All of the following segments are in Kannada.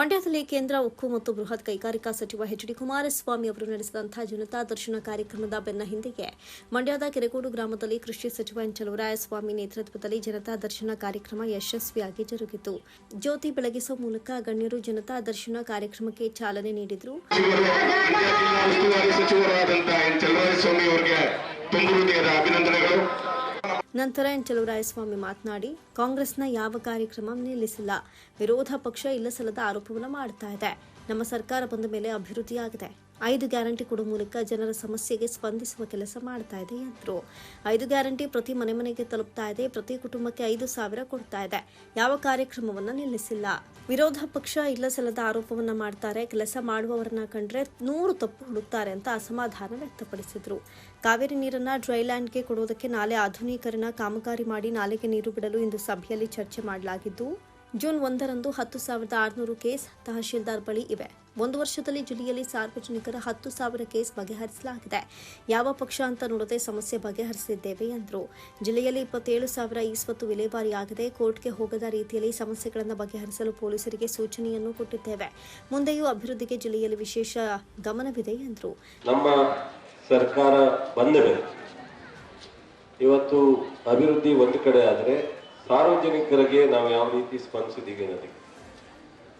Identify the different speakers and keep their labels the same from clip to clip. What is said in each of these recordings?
Speaker 1: ಮಂಡ್ಯದಲ್ಲಿ ಕೇಂದ್ರ ಉಕ್ಕು ಮತ್ತು ಬೃಹತ್ ಕೈಗಾರಿಕಾ ಸಚಿವ ಎಚ್ ಡಿ ಕುಮಾರಸ್ವಾಮಿ ಅವರು ನಡೆಸಿದಂತಹ ಜನತಾ ದರ್ಶನ ಕಾರ್ಯಕ್ರಮದ ಬೆನ್ನ ಹಿಂದೆಗೆ ಮಂಡ್ಯದ ಕೆರೆಗೋಡು ಗ್ರಾಮದಲ್ಲಿ ಕೃಷಿ ಸಚಿವ ಎನ್ ಚಲುವರಾಯಸ್ವಾಮಿ ನೇತೃತ್ವದಲ್ಲಿ ಜನತಾ ದರ್ಶನ ಕಾರ್ಯಕ್ರಮ ಯಶಸ್ವಿಯಾಗಿ ಜರುಗಿತು. ಜ್ಯೋತಿ ಬೆಳಗಿಸುವ ಮೂಲಕ ಗಣ್ಯರು ಜನತಾ ದರ್ಶನ ಕಾರ್ಯಕ್ರಮಕ್ಕೆ ಚಾಲನೆ ನೀಡಿದರು. ನಂತರ ಎನ್ ಚಲುವರಾಯಸ್ವಾಮಿ ಮಾತನಾಡಿ, ಕಾಂಗ್ರೆಸ್ನ ಯಾವ ಕಾರ್ಯಕ್ರಮ ನಿಲ್ಲಿಸಿಲ್ಲ. ವಿರೋಧ ಪಕ್ಷ ಇಲ್ಲಸಲ್ಲದ ಆರೋಪವನ್ನು ಮಾಡ್ತಾ ಇದೆ. ನಮ್ಮ ಸರ್ಕಾರ ಬಂದ ಮೇಲೆ ಅಭಿವೃದ್ಧಿಯಾಗಿದೆ. ಐದು ಗ್ಯಾರಂಟಿ ಕೊಡುವ ಮೂಲಕ ಜನರ ಸಮಸ್ಯೆಗೆ ಸ್ಪಂದಿಸುವ ಕೆಲಸ ಮಾಡ್ತಾ ಇದೆ ಎಂದರು. ಐದು ಗ್ಯಾರಂಟಿ ಪ್ರತಿ ಮನೆ ಮನೆಗೆ ತಲುಪ್ತಾ ಇದೆ, ಪ್ರತಿ ಕುಟುಂಬಕ್ಕೆ ಐದು ಸಾವಿರ ಕೊಡ್ತಾ ಇದೆ. ಯಾವ ಕಾರ್ಯಕ್ರಮವನ್ನು ನಿಲ್ಲಿಸಿಲ್ಲ. ವಿರೋಧ ಪಕ್ಷ ಇಲ್ಲಸಲ್ಲದ ಆರೋಪವನ್ನ ಮಾಡ್ತಾರೆ, ಕೆಲಸ ಮಾಡುವವರನ್ನ ಕಂಡ್ರೆ ನೂರು ತಪ್ಪು ಹುಡುಕ್ತಾರೆ ಅಂತ ಅಸಮಾಧಾನ ವ್ಯಕ್ತಪಡಿಸಿದ್ರು. ಕಾವೇರಿ ನೀರನ್ನ ಡ್ರೈಲ್ಯಾಂಡ್ಗೆ ಕೊಡುವುದಕ್ಕೆ ನಾಲೆ ಆಧುನೀಕರಣ, ಕಾಮಗಾರಿ ಮಾಡಿ ನಾಲೆಗೆ ನೀರು ಬಿಡಲು ಇಂದು ಸಭೆಯಲ್ಲಿ ಚರ್ಚೆ ಮಾಡಲಾಗಿದ್ದು ಜೂನ್ ಒಂದರಂದು ಹತ್ತು ಸಾವಿರದ ಆರುನೂರು ಕೇಸ್ ತಹಶೀಲ್ದಾರ್ ಬಳಿ ಇವೆ. ಒಂದು ವರ್ಷದಲ್ಲಿ ಜಿಲ್ಲೆಯಲ್ಲಿ ಸಾರ್ವಜನಿಕರ ಹತ್ತು ಸಾವಿರ ಕೇಸ್ ಬಗೆಹರಿಸಲಾಗಿದೆ. ಯಾವ ಪಕ್ಷ ಅಂತ ನೋಡದೆ ಸಮಸ್ಯೆ ಬಗೆಹರಿಸಿದ್ದೇವೆ ಎಂದರು. ಜಿಲ್ಲೆಯಲ್ಲಿ ಇಪ್ಪತ್ತೇಳು ಸಾವಿರ ಈಸ್ವತ್ತು ವಿಲೇವಾರಿಯಾಗಿದೆ ಕೋರ್ಟ್ಗೆ ಹೋಗದ ರೀತಿಯಲ್ಲಿ ಸಮಸ್ಯೆಗಳನ್ನು ಬಗೆಹರಿಸಲು ಪೊಲೀಸರಿಗೆ ಸೂಚನೆಯನ್ನು ಕೊಟ್ಟಿದ್ದೇವೆ. ಮುಂದೆಯೂ ಅಭಿವೃದ್ಧಿಗೆ ಜಿಲ್ಲೆಯಲ್ಲಿ ವಿಶೇಷ ಗಮನವಿದೆ ಎಂದರು.
Speaker 2: ನಮ್ಮ ಸರ್ಕಾರ ಬಂದ ಇವತ್ತು ಅಭಿವೃದ್ಧಿ ಒಂದು ಕಡೆ ಆದರೆ ಸಾರ್ವಜನಿಕರಿಗೆ ನಾವು ಯಾವ ರೀತಿ ಸ್ಪಂದಿಸಿದ್ದೀವಿ ಅನ್ನೋದಕ್ಕೆ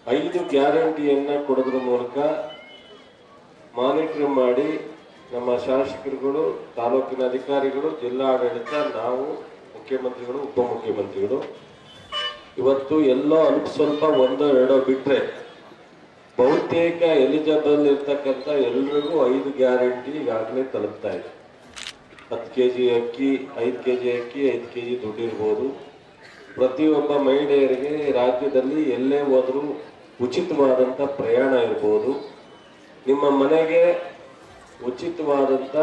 Speaker 2: ಐದು ಗ್ಯಾರಂಟಿಯನ್ನ ಕೊಡೋದ್ರ ಮೂಲಕ ಮಾನಿಟರ್ ಮಾಡಿ ನಮ್ಮ ಶಾಸಕರುಗಳು, ತಾಲೂಕಿನ ಅಧಿಕಾರಿಗಳು, ಜಿಲ್ಲಾಡಳಿತ, ನಾವು ಮುಖ್ಯಮಂತ್ರಿಗಳು, ಉಪಮುಖ್ಯಮಂತ್ರಿಗಳು. ಇವತ್ತು ಎಲ್ಲೋ ಅಲ್ಪ ಸ್ವಲ್ಪ ಒಂದೋ ಎರಡೋ ಬಿಟ್ಟರೆ ಬಹುತೇಕ ಎಲಿಜಿಬಲ್ ಇರ್ತಕ್ಕಂಥ ಎಲ್ರಿಗೂ ಐದು ಗ್ಯಾರಂಟಿ ಈಗಾಗಲೇ ತಲುಪ್ತಾ ಇದೆ. ಹತ್ತು ಕೆ ಜಿ ಅಕ್ಕಿ, ಐದು ಕೆ ಜಿ ಅಕ್ಕಿ, ಐದು ಕೆ ಜಿ ದುಡ್ಡು ಇರ್ಬೋದು. ಪ್ರತಿಯೊಬ್ಬ ಮಹಿಳೆಯರಿಗೆ ರಾಜ್ಯದಲ್ಲಿ ಎಲ್ಲೇ ಹೋದರೂ ಉಚಿತವಾದಂಥ ಪ್ರಯಾಣ ಇರ್ಬೋದು. ನಿಮ್ಮ ಮನೆಗೆ ಉಚಿತವಾದಂಥ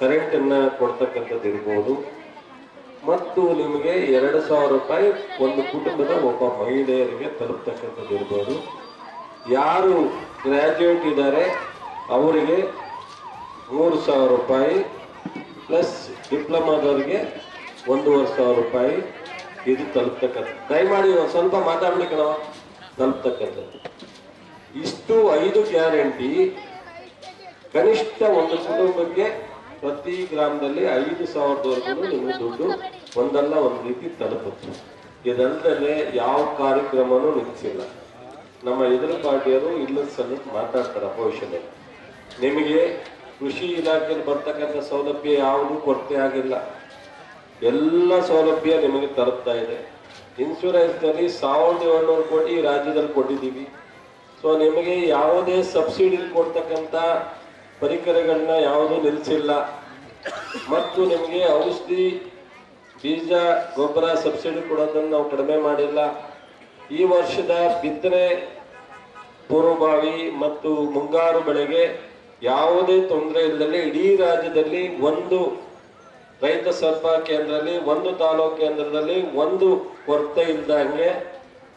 Speaker 2: ಕರೆಂಟನ್ನು ಕೊಡ್ತಕ್ಕಂಥದ್ದು ಇರ್ಬೋದು. ಮತ್ತು ನಿಮಗೆ ಎರಡು ಸಾವಿರ ರೂಪಾಯಿ ಒಂದು ಕುಟುಂಬದ ಒಬ್ಬ ಮಹಿಳೆಯರಿಗೆ ತಲುಪ್ತಕ್ಕಂಥದ್ದು ಇರ್ಬೋದು. ಯಾರು ಗ್ರ್ಯಾಜುಯೇಟ್ ಇದ್ದಾರೆ ಅವರಿಗೆ ಮೂರು ಸಾವಿರ ರೂಪಾಯಿ ಪ್ಲಸ್ ಡಿಪ್ಲೊಮಾದವರಿಗೆ ಒಂದೂವರೆ ಸಾವಿರ ರೂಪಾಯಿ. ಇದು ತಲುಪ್ತಕ್ಕಂಥ ದಯಮಾಡಿ ಸ್ವಲ್ಪ ಮಾತಾಡ್ಲಿ ಕಣ. ತಲುಪ್ತಕ್ಕಂಥದ್ದು. ಇಷ್ಟು ಐದು ಗ್ಯಾರಂಟಿ ಕನಿಷ್ಠ ಒಂದು ಕುಟುಂಬಕ್ಕೆ ಪ್ರತಿ ಗ್ರಾಮದಲ್ಲಿ ಐದು ಸಾವಿರದವರೆಗೂ ನಿಮ್ಮ ದುಡ್ಡು ಒಂದಲ್ಲ ಒಂದು ರೀತಿ ತಲುಪುತ್ತೆ. ಇದಲ್ಲದೆ ಯಾವ ಕಾರ್ಯಕ್ರಮನೂ ನಿಲ್ಲಿಸಿಲ್ಲ. ನಮ್ಮ ಎದುರು ಪಾರ್ಟಿಯವರು ಇಲ್ಲದ ಸಲ ಮಾತಾಡ್ತಾರೆ ಭವಿಷ್ಯದಲ್ಲಿ. ನಿಮಗೆ ಕೃಷಿ ಇಲಾಖೆಯಲ್ಲಿ ಬರ್ತಕ್ಕಂಥ ಸೌಲಭ್ಯ ಯಾವುದೂ ಕೊರತೆ ಆಗಿಲ್ಲ. ಎಲ್ಲ ಸೌಲಭ್ಯ ನಿಮಗೆ ತರುತ್ತಾ ಇದೆ. ಇನ್ಶೂರೆನ್ಸ್ನಲ್ಲಿ ಸಾವಿರದ ಏಳ್ನೂರು ಕೋಟಿ ರಾಜ್ಯದಲ್ಲಿ ಕೊಟ್ಟಿದ್ದೀವಿ. ಸೊ ನಿಮಗೆ ಯಾವುದೇ ಸಬ್ಸಿಡಿ ಕೊಡ್ತಕ್ಕಂಥ ಪರಿಕರಗಳನ್ನ ಯಾವುದೂ ನಿಲ್ಲಿಸಿಲ್ಲ ಮತ್ತು ನಿಮಗೆ ಔಷಧಿ, ಬೀಜ, ಗೊಬ್ಬರ ಸಬ್ಸಿಡಿ ಕೊಡೋದನ್ನು ನಾವು ಕಡಿಮೆ ಮಾಡಿಲ್ಲ. ಈ ವರ್ಷದ ಬಿತ್ತನೆ ಪೂರ್ವಭಾವಿ ಮತ್ತು ಮುಂಗಾರು ಬೆಳೆಗೆ ಯಾವುದೇ ತೊಂದರೆ ಇಲ್ಲದೆ ಇಡೀ ರಾಜ್ಯದಲ್ಲಿ ಒಂದು ರೈತ ಸ್ವಲ್ಪ ಕೇಂದ್ರದಲ್ಲಿ, ಒಂದು ತಾಲೂಕು ಕೇಂದ್ರದಲ್ಲಿ ಒಂದು ಕೊರತೆ ಇಲ್ದಂಗೆ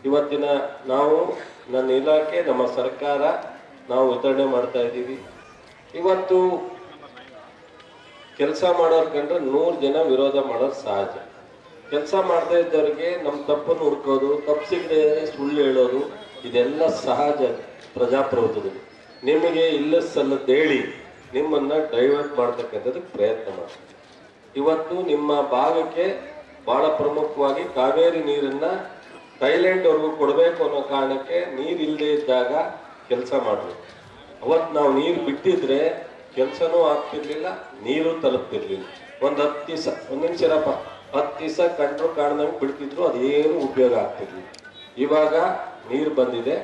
Speaker 2: ಇವತ್ತಿನ ನಾವು ನನ್ನ ಇಲಾಖೆ, ನಮ್ಮ ಸರ್ಕಾರ ನಾವು ವಿತರಣೆ ಮಾಡ್ತಾ ಇದ್ದೀವಿ. ಇವತ್ತು ಕೆಲಸ ಮಾಡೋರ್ ಕಂಡ್ರೆ ನೂರು ಜನ ವಿರೋಧ ಮಾಡೋದು ಸಹಜ. ಕೆಲಸ ಮಾಡ್ತಾ ಇದ್ದವ್ರಿಗೆ ನಮ್ಮ ತಪ್ಪನ್ನು ಹುಡ್ಕೋದು, ತಪ್ಪು ಸಿಗದೆ ಸುಳ್ಳು ಹೇಳೋದು, ಇದೆಲ್ಲ ಸಹಜ ಪ್ರಜಾಪ್ರಭುತ್ವದಲ್ಲಿ. ನಿಮಗೆ ಇಲ್ಲ ಸಲ್ಲದ ಹೇಳಿ ನಿಮ್ಮನ್ನ ಡೈವರ್ಟ್ ಮಾಡ್ತಕ್ಕಂಥದ್ದಕ್ಕೆ ಪ್ರಯತ್ನ ಮಾಡ್ತೀವಿ ಇವತ್ತು ನಿಮ್ಮ ಭಾಗಕ್ಕೆ ಬಹಳ ಪ್ರಮುಖವಾಗಿ ಕಾವೇರಿ ನೀರನ್ನ ಥೈಲ್ಯಾಂಡ್ ಅವ್ರಿಗೂ ಕೊಡಬೇಕು ಅನ್ನೋ ಕಾರಣಕ್ಕೆ ನೀರು ಇಲ್ಲದೆ ಇದ್ದಾಗ ಕೆಲಸ ಮಾಡಬೇಕು. ಅವತ್ತು ನಾವು ನೀರು ಬಿಟ್ಟಿದ್ರೆ ಕೆಲಸನೂ ಆಗ್ತಿರ್ಲಿಲ್ಲ, ನೀರು ತಲುಪ್ತಿರ್ಲಿಲ್ಲ. ಒಂದು ಹತ್ತು ದಿವಸ, ಒಂದು ನಿಮಿಷರಪ್ಪ ಹತ್ತು ದಿವಸ ಕಂಡ್ರು ಕಾಣ್ದಂಗೆ ಬಿಡ್ತಿದ್ರು ಅದೇನು ಉಪಯೋಗ ಆಗ್ತಿರ್ಲಿಲ್ಲ. ಇವಾಗ ನೀರು ಬಂದಿದೆ.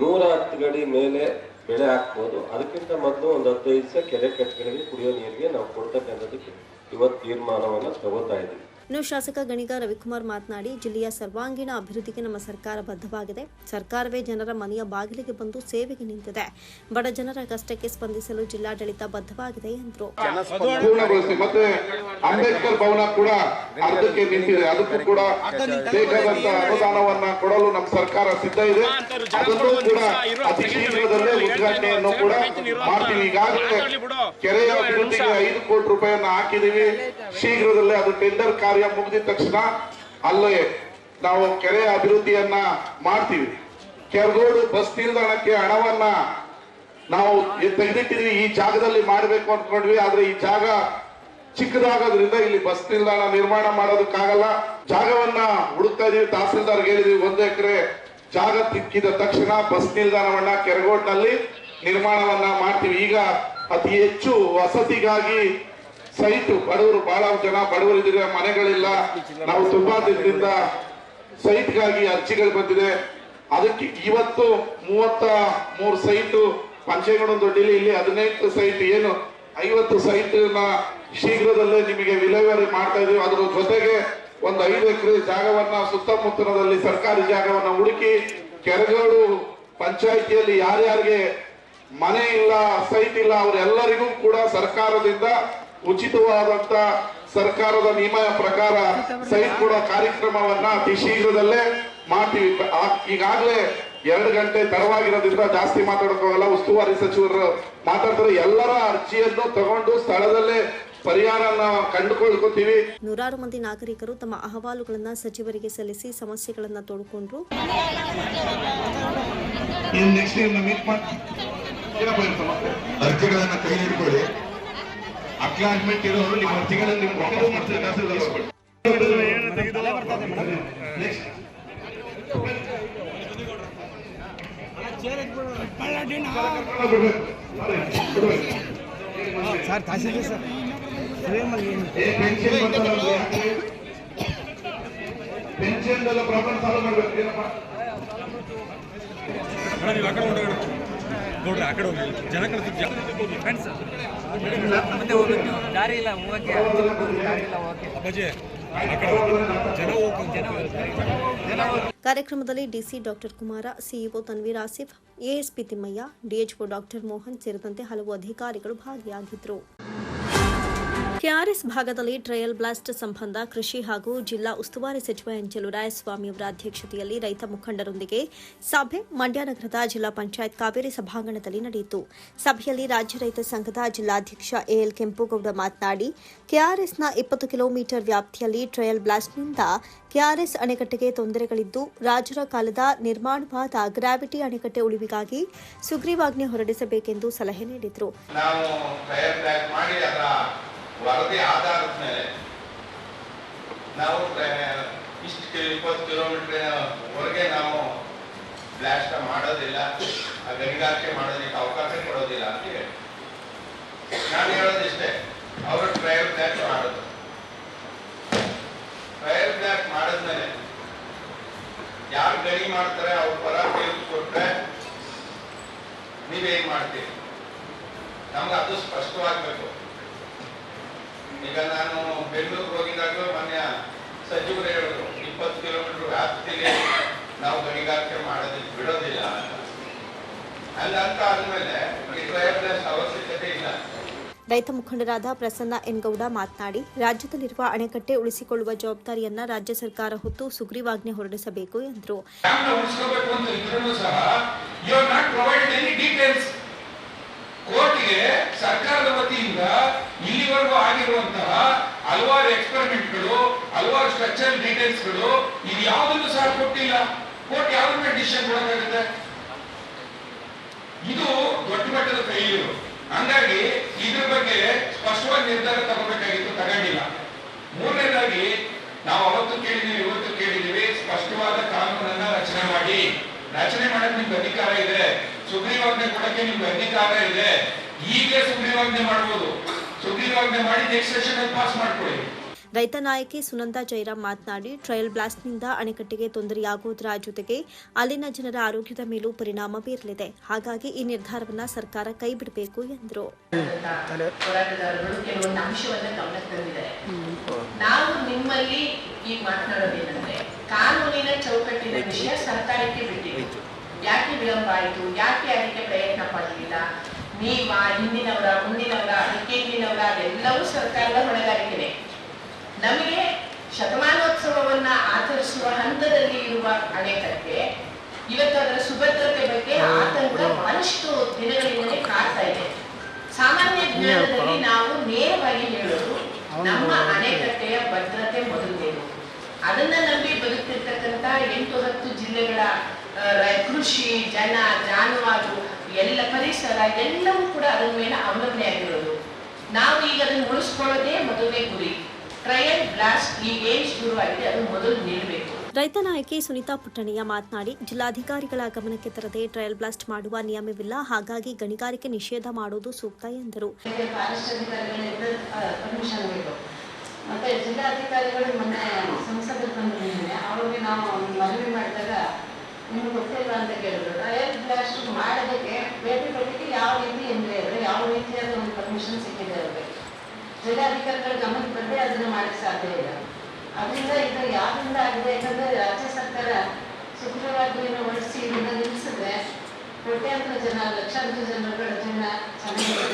Speaker 2: ನೂರ ಹತ್ತು ಗಡಿ ಮೇಲೆ ಬೆಳೆ ಹಾಕ್ಬೋದು. ಅದಕ್ಕಿಂತ ಮೊದಲು ಒಂದು ಹದಿನೈದು ದಿವಸ ಕೆರೆ ಕಟ್ಟೆಗಳಿಗೆ ಕುಡಿಯೋ ನೀರಿಗೆ ನಾವು ಕೊಡ್ತಕ್ಕಂಥದ್ದಕ್ಕೆ ಇವತ್ತು ತೀರ್ಮಾನವನ್ನು ತಗೋತಾ ಇದ್ದೀವಿ.
Speaker 1: ಇನ್ನು ಶಾಸಕ ಗಣಿಗ ರವಿಕುಮಾರ್ ಮಾತನಾಡಿ, ಜಿಲ್ಲೆಯ ಸರ್ವಾಂಗೀಣ ಅಭಿವೃದ್ಧಿಗೆ ನಮ್ಮ ಸರ್ಕಾರ ಬದ್ಧವಾಗಿದೆ. ಸರ್ಕಾರವೇ ಜನರ ಮನೆಯ ಬಾಗಿಲಿಗೆ ಬಂದು ಸೇವೆಗೆ ನಿಂತಿದೆ. ಬಡ ಜನರ ಕಷ್ಟಕ್ಕೆ ಸ್ಪಂದಿಸಲು ಜಿಲ್ಲಾಡಳಿತ ಬದ್ಧವಾಗಿದೆ ಎಂದರು.
Speaker 3: ಅಂಬೇಡ್ಕರ್ ಭವನ ಕೂಡ ಅರ್ಧಕ್ಕೆ ನಿಂತಿದೆ. ಅದಕ್ಕೂ ಕೂಡ ಬೇಕಾದಂತ ಅನುದಾನವನ್ನ ಕೊಡಲು ನಮ್ಮ ಸರ್ಕಾರ ಸಿದ್ಧ ಇದೆ. ಅದನ್ನು ಕೂಡ ಅತಿ ಶೀಘ್ರದಲ್ಲೇ ಉದ್ಘಾಟನೆಯನ್ನು ಕೂಡ ಮಾಡ್ತೀವಿ. ಈಗಾಗಲೇ ಕೆರೆಯ ಅಭಿವೃದ್ಧಿಗೆ ಐದು ಕೋಟಿ ರೂಪಾಯಿಯನ್ನು ಹಾಕಿದೀವಿ ಶೀಘ್ರದಲ್ಲೇ ಅದು ಟೆಂಡರ್ ಕಾರ್ಯ ಮುಗಿದ ತಕ್ಷಣ ಅಲ್ಲೇ ನಾವು ಕೆರೆ ಅಭಿವೃದ್ಧಿಯನ್ನ ಮಾಡ್ತೀವಿ. ಕೆರಗೋಡು ಬಸ್ ನಿಲ್ದಾಣಕ್ಕೆ ಹಣವನ್ನ ನಾವು ತೆಗೆದಿಟ್ಟಿದ್ವಿ. ಈ ಜಾಗದಲ್ಲಿ ಮಾಡಬೇಕು ಅನ್ಕೊಂಡ್ವಿ ಆದ್ರೆ ಈ ಜಾಗ ಚಿಕ್ಕದಾಗೋದ್ರಿಂದ ಇಲ್ಲಿ ಬಸ್ ನಿಲ್ದಾಣ ನಿರ್ಮಾಣ ಮಾಡೋದಕ್ಕಾಗಲ್ಲ. ಜಾಗವನ್ನ ಹುಡುಕ್ತಾ ಇದೀವಿ. ತಹಸೀಲ್ದಾರ್ ಹೇಳಿದ್ವಿ. ಒಂದು ಎಕರೆ ಜಾಗ ತಿಕ್ಕಿದ ತಕ್ಷಣ ಬಸ್ ನಿಲ್ದಾಣವನ್ನ ಕೆರಗೋಡ್ನಲ್ಲಿ ನಿರ್ಮಾಣವನ್ನ ಮಾಡ್ತೀವಿ. ಈಗ ಅತಿ ಹೆಚ್ಚು ವಸತಿಗಾಗಿ ಸೈಟ್ ಬಡವರು ಬಹಳ ಜನ, ಬಡವರು ಇದ್ರೆ ಮನೆಗಳಿಲ್ಲ. ನಾವು ತುಂಬಾ ದಿನದಿಂದ ಸೈಟ್ಗಾಗಿ ಅರ್ಜಿಗಳು ಬಂದಿದೆ. ಅದಕ್ಕೆ ಇವತ್ತು ಮೂವತ್ತ ಮೂರು ಸೈಟು ಪಂಚೇಗೌಡ ದೊಡ್ಡಿಲಿ ಇಲ್ಲಿ ಹದಿನೈದು ಸೈಟ್ ಏನು ಐವತ್ತು ಸೈಟ್ ಶೀಘ್ರದಲ್ಲೇ ನಿಮಗೆ ವಿಲೇವಾರಿ ಮಾಡ್ತಾ ಇದೀವಿ ಅದರ ಜೊತೆಗೆ ಒಂದು ಐದು ಎಕರೆ ಜಾಗವನ್ನ ಸುತ್ತಮುತ್ತಲದಲ್ಲಿ ಸರ್ಕಾರಿ ಜಾಗವನ್ನ ಹುಡುಕಿ ಕೆರಗೋಡು ಪಂಚಾಯಿತಿಯಲ್ಲಿ ಯಾರ್ಯಾರಿಗೆ ಮನೆ ಇಲ್ಲ, ಸೈಟ್ ಇಲ್ಲ, ಅವರೆಲ್ಲರಿಗೂ ಕೂಡ ಸರ್ಕಾರದಿಂದ ಉಚಿತವಾದಂತ ಸರ್ಕಾರದ ನಿಯಮ ಪ್ರಕಾರ ಸೈಟ್ ಕೂಡ ಕಾರ್ಯಕ್ರಮವನ್ನ ಅತಿ ಶೀಘ್ರದಲ್ಲೇ ಮಾಡ್ತೀವಿ. ಈಗಾಗಲೇ ಎರಡು ಗಂಟೆ ತರವಾಗಿರೋದ್ರಿಂದ ಜಾಸ್ತಿ ಮಾತಾಡೋಕ್ಕಾಗಲ್ಲ. ಉಸ್ತುವಾರಿ ಸಚಿವರು ಮಾತಾಡ್ತಾರೆ. ಎಲ್ಲರ ಅರ್ಜಿಯನ್ನು ತಗೊಂಡು ಸ್ಥಳದಲ್ಲೇ ಪರಿಹಾರನ ಕಂಡುಕೊಳ್ಕೊತೀವಿ.
Speaker 1: ನೂರಾರು ಮಂದಿ ನಾಗರಿಕರು ತಮ್ಮ ಅಹವಾಲುಗಳನ್ನ ಸಚಿವರಿಗೆ ಸಲ್ಲಿಸಿ ಸಮಸ್ಯೆಗಳನ್ನ ತೋಡಿಕೊಂಡ್ರು?
Speaker 4: ಅರ್ಜಿಗಳನ್ನ ಕೈ ಹಿಡ್ಕೊಳ್ಳಿ
Speaker 3: ಅಕ್ಲಾಟ್ಮೆಂಟ್ ಇರೋರು ನಿಮ್ಮ ಅರ್ಜಿಗಳನ್ನು ನೀವು ವಾಪಸ್ ಮಾಡ್ತೀರಾ. Sir tahsildar sir. Pension problem solve ಮಾಡ್ಬೇಕು ಏನಪ್ಪ?
Speaker 5: ಆ ಕಡೆ ನೋಡ್ರಿ ಆ ಕಡೆ ಹೋಗಿ. ಜನ ಫ್ರೆಂಡ್ಸ್
Speaker 6: ಮತ್ತೆ ಹೋಗ್ಬೇಕು. ದಾರಿ ಇಲ್ಲ ಹೋಗಕ್ಕೆ. ದಾರಿ ಇಲ್ಲ ಹೋಗಕ್ಕೆ.
Speaker 5: ಅಪ್ಪಾಜಿ ಆ ಕಡೆ ಹೋಗಿ. ಜನ
Speaker 1: ಕಾರ್ಯಕ್ರಮದಲ್ಲಿ DC doctor Kumara CEO Tanveer Asif ASP Thimmaiah DHO doctor Mohan ಸೇರಿದಂತೆ ಹಲವು ಅಧಿಕಾರಿಗಳು ಭಾಗಿಯಾಗಿದ್ದರು ಕೆಆರ್ಎಸ್ ಭಾಗದಲ್ಲಿ ಟ್ರಯಲ್ ಬ್ಲಾಸ್ಟ್ ಸಂಬಂಧ ಕೃಷಿ ಹಾಗೂ ಜಿಲ್ಲಾ ಉಸ್ತುವಾರಿ ಸಚಿವ ಎನ್ ರಾಯಸ್ವಾಮಿ ಅವರ ಅಧ್ಯಕ್ಷತೆಯಲ್ಲಿ ರೈತ ಮುಖಂಡರೊಂದಿಗೆ ಸಭೆ ಮಂಡ್ಯ ನಗರದ ಜಿಲ್ಲಾ ಪಂಚಾಯತ್ ಕಾವೇರಿ ಸಭಾಂಗಣದಲ್ಲಿ ನಡೆಯಿತು. ಸಭೆಯಲ್ಲಿ ರಾಜ್ಯ ರೈತ ಸಂಘದ ಜಿಲ್ಲಾಧ್ಯಕ್ಷ ಎಎಲ್ ಕೆಂಪುಗೌಡ ಮಾತನಾಡಿ ಕೆಆರ್ಎಸ್ನ ಇಪ್ಪತ್ತು ಕಿಲೋಮೀಟರ್ ವ್ಯಾಪ್ತಿಯಲ್ಲಿ ಟ್ರಯಲ್ ಬ್ಲಾಸ್ಟ್ನಿಂದ ಕೆಆರ್ಎಸ್ ಅಣೆಕಟ್ಟೆಗೆ ತೊಂದರೆಗಳಿದ್ದು, ರಾಜರ ಕಾಲದ ನಿರ್ಮಾಣವಾದ ಗ್ರಾವಿಟಿ ಅಣೆಕಟ್ಟೆ ಉಳಿವಿಗಾಗಿ ಸುಗ್ರೀವಾಜ್ಞೆ ಹೊರಡಿಸಬೇಕೆಂದು ಸಲಹೆ ನೀಡಿದರು.
Speaker 7: ವರದಿ ಆಧಾರದ ಮೇಲೆ ನಾವು ಇಷ್ಟು ಇಪ್ಪತ್ತು ಕಿಲೋಮೀಟರ್ ವರೆಗೆ ನಾವು ಬ್ಲಾಸ್ಟ್ ಮಾಡೋದಿಲ್ಲ ಗಣಿಗಾರಿಕೆ ಮಾಡೋದಕ್ಕೆ ಅವಕಾಶ ಕೊಡೋದಿಲ್ಲ ಅಂತ ಹೇಳಿ. ನಾನು ಹೇಳೋದಿಷ್ಟೇ ಅವರು ಟ್ರಯಲ್ ಬ್ಲಾಕ್ ಮಾಡೋದು. ಟ್ರಯಲ್ ಬ್ಲಾಕ್ ಮಾಡಿದ್ಮೇಲೆ ಯಾರು ಗಣಿ ಮಾಡ್ತಾರೆ, ಅವ್ರ ಪರ ತೀರ್ಪು ಕೊಟ್ರೆ ನೀವೇನ್ ಮಾಡ್ತೀರಿ? ನಮ್ಗೆ ಅದು ಸ್ಪಷ್ಟವಾಗಬೇಕು. ಈಗ ನಾನು ಬೆಂಗಳೂರಿಗೆ ಹೋಗಿದ್ದಾಗಲೂ ಮೊನ್ನೆ ಸಚಿವರು ಹೇಳಿದ್ರು ಇಪ್ಪತ್ತು ಕಿಲೋಮೀಟರ್ ವ್ಯಾಪ್ತಿಲಿ ನಾವು ಗಣಿಗಾರಿಕೆ ಮಾಡೋದಕ್ಕೆ ಬಿಡೋದಿಲ್ಲ ಅಂತ. ಹಂಗಂತ ಆದ್ಮೇಲೆ ಈ ಟ್ರಯಲ್ ಅವಶ್ಯಕತೆ ಇಲ್ಲ.
Speaker 1: ರೈತ ಮುಖಂಡರಾದ ಪ್ರಸನ್ನ ಎನ್ಗೌಡ ಮಾತನಾಡಿ ರಾಜ್ಯದಲ್ಲಿರುವ ಅಣೆಕಟ್ಟೆ ಉಳಿಸಿಕೊಳ್ಳುವ ಜವಾಬ್ದಾರಿಯನ್ನ ರಾಜ್ಯ ಸರ್ಕಾರ ಹೊತ್ತು ಸುಗ್ರೀವಾಜ್ಞೆ ಹೊರಡಿಸಬೇಕು ಎಂದರು.
Speaker 7: ಕೋರ್ಟ್ಗೆ ಸರ್ಕಾರದ ವತಿಯಿಂದ ಇಲ್ಲಿವರೆಗೂ ಆಗಿರುವಂತಹ ಹಲವಾರು ಎಕ್ಸ್ಪೆರಿಮೆಂಟ್ಗಳು ಹಲವಾರು ಸ್ಟ್ರಕ್ಚರ್ ಡೀಟೇಲ್ಸ್ಗಳು ಇದು ಯಾವುದನ್ನು ಸಹ ಕೊಟ್ಟಿಲ್ಲ. ಕೋರ್ಟ್ ಯಾವ ಡಿಸಿಷನ್ ಕೊಡೋಕ್ಕಾಗುತ್ತೆ? ಇದು ದೊಡ್ಡ ಮಟ್ಟದ ಫೇಲ್ಯೂರ್ ಹಂಗಾಗಿ ಇದ್ರ ಬಗ್ಗೆ ಸ್ಪಷ್ಟವಾಗಿ ನಿರ್ಧಾರ ತಗೋಬೇಕಾಗಿತ್ತು, ತಗೊಂಡಿಲ್ಲ. ಮೂರನೇದಾಗಿ, ನಾವು ಅವತ್ತು ಕೇಳಿದೀವಿ ಇವತ್ತು ಕೇಳಿದೀವಿ ಸ್ಪಷ್ಟವಾದ ಕಾನೂನನ್ನ ರಚನೆ ಮಾಡಿ. ರಚನೆ ಮಾಡಕ್ ನಿಮ್ಗೆ ಅಧಿಕಾರ ಇದೆ ಸುಗ್ರೀವಾಜ್ಞೆ ಕೊಡಕ್ಕೆ ನಿಮ್ಗೆ ಅಧಿಕಾರ ಇದೆ ಈಗಲೇ ಸುಗ್ರೀವಾಜ್ಞೆ ಮಾಡಬಹುದು ಸುಗ್ರೀವಾಜ್ಞೆ ಮಾಡಿ ನೆಕ್ಸ್ಟ್ ಸೆಷನ್ ಅಲ್ಲಿ ಪಾಸ್ ಮಾಡ್ಕೊಳ್ಳಿ.
Speaker 1: ರೈತ ನಾಯಕಿ ಸುನಂದಾ ಜೈರಾಮ್ ಮಾತನಾಡಿ ಟ್ರಯಲ್ ಬ್ಲಾಸ್ಟ್ನಿಂದ ಅಣೆಕಟ್ಟೆಗೆ ತೊಂದರೆಯಾಗುವುದರ ಜೊತೆಗೆ ಅಲ್ಲಿನ ಜನರ ಆರೋಗ್ಯದ ಮೇಲೂ ಪರಿಣಾಮ ಬೀರಲಿದೆ. ಹಾಗಾಗಿ ಈ ನಿರ್ಧಾರವನ್ನು ಸರ್ಕಾರ ಕೈಬಿಡಬೇಕು ಎಂದರು.
Speaker 8: ಹೋರಾಟಗಾರರು ಕೆಲವೊಂದು ಅಂಶವನ್ನ ಗಮನಕ್ಕೆ ತಂದಿದ್ದಾರೆ. ನಾವು ನಿಮ್ಮಲ್ಲಿ ಈಗ ಮಾತನಾಡೋದೇನಂದ್ರೆ ಕಾನೂನಿನ ಚೌಕಟ್ಟಿನ ವಿಷಯ ಸರ್ಕಾರಕ್ಕೆ ಬಿಟ್ಟಿದೆ. ಯಾಕೆ ವಿಳಂಬ ಆಯಿತು? ಯಾಕೆ ಅದಕ್ಕೆ ಪ್ರಯತ್ನ ಪಡಲಿಲ್ಲ? ನೀವ ಹಿಂದಿನವರ, ಮುಂದಿನವರ ಅದಕ್ಕೆ ಹಿಂದಿನವರ ಅದೆಲ್ಲವೂ ಸರ್ಕಾರದ ಹೊಣೆಗಾರಿಕೆನೆ. ನಮಗೆ ಶತಮಾನೋತ್ಸವವನ್ನ ಆಚರಿಸುವ ಹಂತದಲ್ಲಿ ಇರುವ ಅಣೆಕಟ್ಟೆ ಇವತ್ತು ಅದರ ಸುಭದ್ರತೆ ಬಗ್ಗೆ ಆತಂಕ ಬಹಳಷ್ಟು ದಿನಗಳಿಂದಲೇ ಕಾಡ್ತಾ ಇದೆ. ಸಾಮಾನ್ಯ ಜ್ಞಾನದಲ್ಲಿ ನಾವು ನೇರವಾಗಿ ಹೇಳೋದು, ನಮ್ಮ ಅಣೆಕಟ್ಟೆಯ ಭದ್ರತೆ ಮೊದಲನೇದು. ಅದನ್ನ ನಂಬಿ ಬದುಕ್ತಿರ್ತಕ್ಕಂಥ ಎಂಟು ಹತ್ತು ಜಿಲ್ಲೆಗಳ ಕೃಷಿ ಜನ ಜಾನುವಾರು ಎಲ್ಲ ಪರಿಸರ ಎಲ್ಲವೂ ಕೂಡ ಅದರ ಮೇಲೆ ಅವಲಂಬನೆ ಆಗಿರೋದು ನಾವು ಈಗ ಅದನ್ನು ಉಳಿಸ್ಕೊಳ್ಳೋದೇ ಮೊದಲನೇ ಗುರಿ. ಟ್ರಯಲ್ ಬ್ಲಾಸ್ಟ್ ಈಗ ಏನ್ ಶುರುವಾಗಿದೆ ಅದು ಮೊದಲು ನಿಲ್ಲಬೇಕು.
Speaker 1: ರೈತ ನಾಯಕಿ ಸುನೀತಾ ಪುಟ್ಟಣಿಯ ಮಾತನಾಡಿ ಜಿಲ್ಲಾಧಿಕಾರಿಗಳ ಗಮನಕ್ಕೆ ತರದೆ ಟ್ರಯಲ್ ಬ್ಲಾಸ್ಟ್ ಮಾಡುವ ನಿಯಮವಿಲ್ಲ ಹಾಗಾಗಿ ಗಣಿಗಾರಿಕೆ ನಿಷೇಧ ಮಾಡುವುದು ಸೂಕ್ತ ಎಂದರು.
Speaker 9: ಮತ್ತೆ ಜಿಲ್ಲಾಧಿಕಾರಿಗಳು ಮೊನ್ನೆ ಸಂಸದರು ಬಂದಿದ್ದಾರೆ ಅವ್ರಿಗೆ ನಾವು ಮನವಿ ಮಾಡಿದಾಗ ನಿಮ್ಗೆ ಗೊತ್ತಿಲ್ಲ ಅಂತ ಕೇಳಿದ್ರು. ಟ್ರಯಲ್ ಬ್ಲಾಸ್ಟ್ ಮಾಡೋದಕ್ಕೆ ಭೇಟಿ ಬೇಟೆಗೆ ಯಾವ ರೀತಿ ಎಂದ್ರೆ ಇದ್ರೆ ಯಾವ ರೀತಿಯಾದ ಒಂದು ಪರ್ಮಿಷನ್ ಸಿಕ್ಕಿದೆ ಅವ್ರಿಗೆ? ಜಿಲ್ಲಾಧಿಕಾರಿಗಳ ಗಮನಕ್ಕೆ ಬಂದರೆ ಅದನ್ನ ಮಾಡಕ್ಕೆ ಸಾಧ್ಯ ಇಲ್ಲ. ಅದರಿಂದ ಇದು ಯಾವ್ದಿಂದ ಆಗಿದೆ? ಯಾಕಂದ್ರೆ ರಾಜ್ಯ ಸರ್ಕಾರ ಸುಗ್ರೀವಾಜ್ಞೆಯನ್ನು ಹೊರಡಿಸಿ ಇದನ್ನ ನಿಲ್ಲಿಸಿದ್ರೆ ಕೋಟ್ಯಾಂತರ ಜನ, ಲಕ್ಷಾಂತರ ಜನಗಳ ಜೀವನ ಚೆನ್ನಾಗಿದೆ